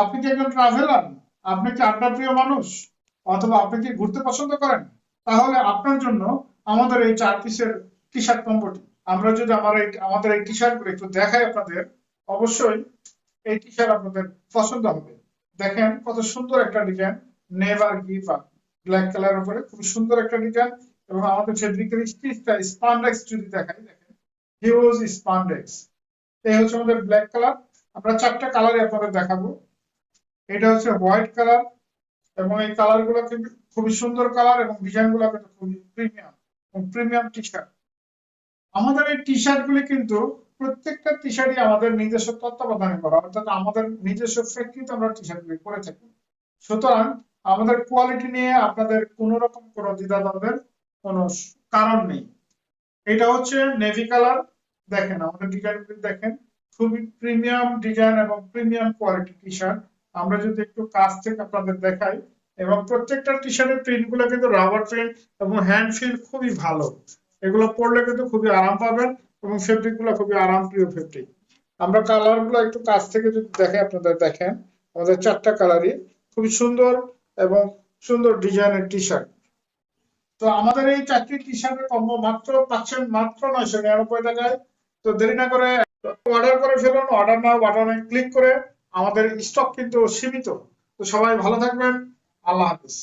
আপনি কি একজন ট্রাভেলার আপনি কি আড্ডা প্রিয় মানুষ? অথবা আপনি কি ঘুরতে পছন্দ করেন? তাহলে আপনার জন্য আমাদের এই চার পিসের টি শার্ট কম্বোটি আমরা যদি আমার এই, আমাদের এই টি শার্টগুলো একটু দেখাই আপনাদের, অবশ্যই এই টি শার্ট আপনাদের পছন্দ হবে। দেখেন কত সুন্দর একটা design never give up black colour উপরে খুব সুন্দর একটা ডিজাইন এবং আমাদের ফেব্রিকের স্টিচটা স্পান্ডেক্স যদি দেখাই, দেখেন হিউজ স্পান্ডেক্স এই হচ্ছে আমাদের ব্ল্যাক কালার আমরা চারটা কালারই আপনাদের দেখাবো। এটা হচ্ছে হোয়াইট কালার এবং এই কালারগুলো কিন্তু খুবই সুন্দর কালার এবং ডিজাইনগুলো খুবই প্রিমিয়াম প্রিমিয়াম টি শার্ট আমাদের এই টি শার্ট গুলি কিন্তু প্রত্যেকটা টি শার্টই আমাদের নিজস্ব তত্ত্বাবধানে করা, অর্থাৎ আমাদের নিজস্ব ফ্যাক্টরিতে আমরা টি শার্ট গুলি করে থাকি। সুতরাং আমাদের কোয়ালিটি নিয়ে আপনাদের কোনো রকম কোনো দ্বিধাদ্বন্দ্বের কোনো কারণ নেই। এটা হচ্ছে নেভি কালার দেখেন, আমাদের ডিজাইন দেখেন, খুবই প্রিমিয়াম ডিজাইন এবং প্রিমিয়াম কোয়ালিটি টি শার্ট আমরা যদি একটু কাছ থেকে আপনাদের দেখাই, এবং প্রত্যেকটা টি শার্টের প্রিন্টগুলো কিন্তু রাবার প্রিন্ট এবং হ্যান্ড ফিল খুবই ভালো। এগুলো পরলে কিন্তু খুবই আরাম পাবেন এবং ফেব্রিকগুলো খুবই আরাম প্রিয় ফেব্রিক আমরা কালারগুলো একটু কাছ থেকে যদি দেখাই আপনাদের দেখেন, আমাদের চারটা কালারই খুবই সুন্দর এবং সুন্দর ডিজাইনের টি শার্ট তো আমাদের এই চারটি টি শার্টের কম্বো মাত্র পাচ্ছেন মাত্র নয়শো নিরানব্বই টাকায়। তো দেরি না করে অর্ডার করে ফেলুন অর্ডার নাও বাটনে ক্লিক করে আমাদের স্টক কিন্তু সীমিত। তো সবাই ভালো থাকবেন। আল্লাহ হাফিজ।